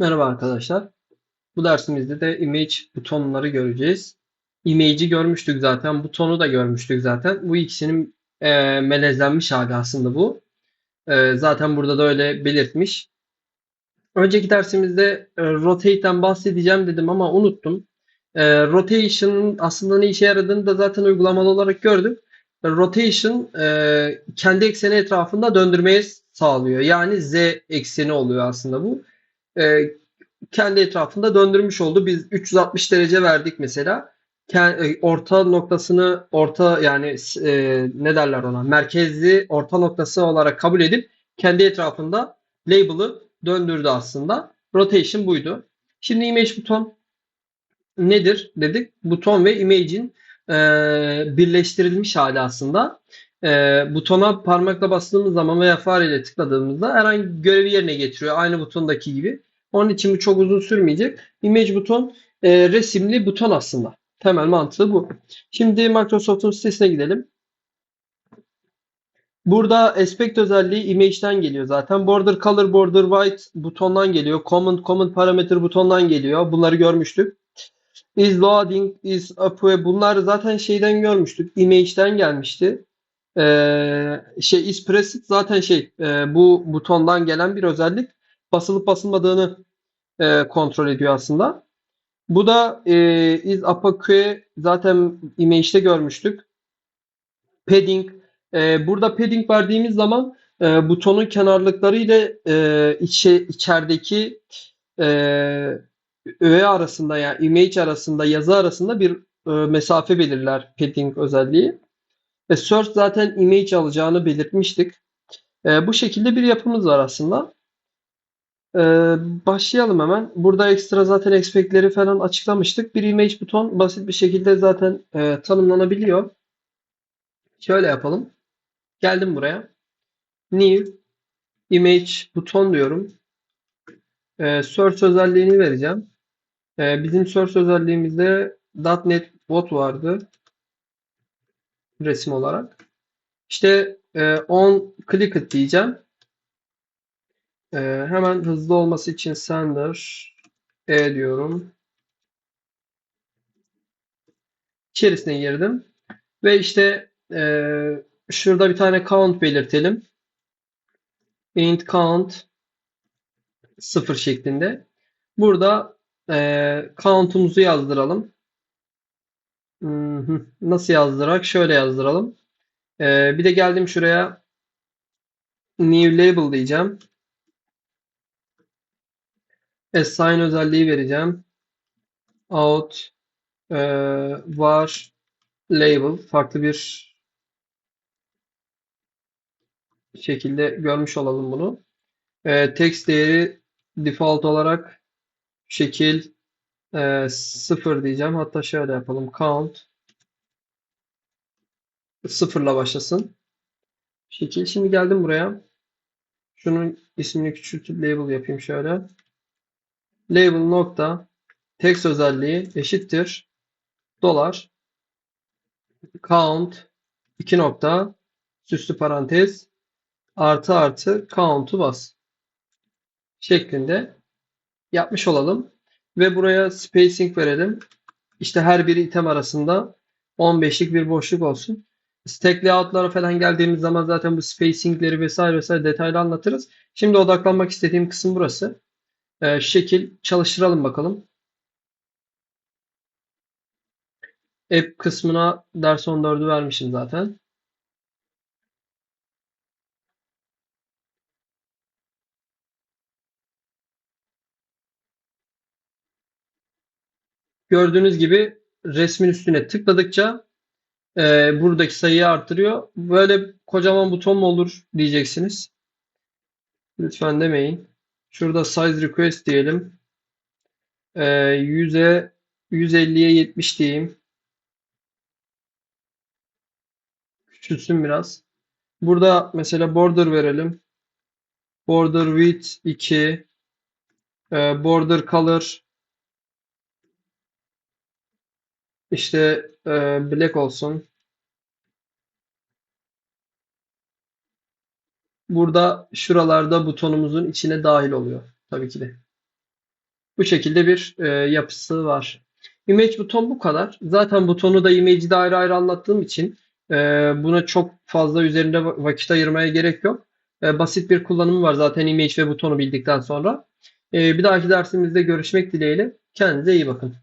Merhaba arkadaşlar. Bu dersimizde de image butonları göreceğiz. Image'i görmüştük zaten. Butonu da görmüştük zaten. Bu ikisinin e, melezlenmiş hali aslında bu. E, zaten burada da öyle belirtmiş. Önceki dersimizde e, rotate'den bahsedeceğim dedim ama unuttum. E, rotation'ın aslında ne işe yaradığını da zaten uygulamalı olarak gördük. E, rotation e, kendi ekseni etrafında döndürmeyi sağlıyor. Yani z ekseni oluyor aslında bu. E, kendi etrafında döndürmüş oldu. Biz 360 derece verdik mesela. E, Orta noktasını orta yani e, ne derler ona merkezli orta noktası olarak kabul edip kendi etrafında label'ı döndürdü aslında. Rotation buydu. Şimdi image buton nedir dedik. Buton ve image'in e, birleştirilmiş hali aslında. E, butona parmakla bastığımız zaman veya fareyle tıkladığımızda herhangi görevi yerine getiriyor. Aynı butondaki gibi. Onun için bu çok uzun sürmeyecek. Image buton e, resimli buton aslında. Temel mantığı bu. Şimdi Microsoft'un sitesine gidelim. Burada aspect özelliği image'den geliyor zaten. Border color, border white butondan geliyor. Comment, comment parametre butondan geliyor. Bunları görmüştük. Is loading, is up ve bunlar zaten şeyden görmüştük. Image'den gelmişti. Ee, şey is pressed zaten şey e, bu butondan gelen bir özellik. Basılıp basılmadığını e, kontrol ediyor aslında. Bu da e, is apaqe zaten image'de görmüştük. Padding. E, burada padding verdiğimiz zaman e, butonun kenarlıkları ile e, içe, içerideki e, öğe arasında yani image arasında yazı arasında bir e, mesafe belirler padding özelliği. Ve search zaten image alacağını belirtmiştik. E, bu şekilde bir yapımız var aslında. E, başlayalım hemen. Burada ekstra zaten expect'leri falan açıklamıştık. Bir image buton basit bir şekilde zaten e, tanımlanabiliyor. Şöyle yapalım. Geldim buraya. New image buton diyorum. E, search özelliğini vereceğim. E, bizim search özelliğimizde .NET bot vardı. Resim olarak. İşte e, on click diyeceğim. E, hemen hızlı olması için sender e diyorum. İçerisine girdim. Ve işte e, şurada bir tane count belirtelim. int count 0 şeklinde. Burada e, count'umuzu yazdıralım. Nasıl yazdırak? Şöyle yazdıralım. E, bir de geldim şuraya new label diyeceğim. Assign özelliği vereceğim. Out e, var label farklı bir şekilde görmüş olalım bunu. E, text değeri default olarak şekil e, 0 diyeceğim. Hatta şöyle yapalım. Count sıfırla başlasın. Şekil. Şimdi geldim buraya. Şunun ismini küçültüp label yapayım şöyle. Label nokta text özelliği eşittir dolar count 2 nokta süslü parantez artı artı count'u bas şeklinde yapmış olalım. Ve buraya spacing verelim. İşte her bir item arasında 15'lik bir boşluk olsun. Stack layout'lara falan geldiğimiz zaman zaten bu spacing'leri vesaire vesaire detaylı anlatırız. Şimdi odaklanmak istediğim kısım burası. Ee, şekil çalıştıralım bakalım. App kısmına ders 14'ü vermişim zaten. Gördüğünüz gibi resmin üstüne tıkladıkça e, buradaki sayıyı artırıyor. Böyle kocaman buton mu olur diyeceksiniz. Lütfen demeyin. Şurada size request diyelim. E, 100'e 150'ye 70 diyeyim. Küçülsün biraz. Burada mesela border verelim. Border width 2. E, border color işte e, black olsun. Burada şuralarda butonumuzun içine dahil oluyor. Tabii ki de. Bu şekilde bir e, yapısı var. Image buton bu kadar. Zaten butonu da image'i ayrı ayrı anlattığım için e, buna çok fazla üzerinde vakit ayırmaya gerek yok. E, basit bir kullanımı var zaten image ve butonu bildikten sonra. E, bir dahaki dersimizde görüşmek dileğiyle. Kendinize iyi bakın.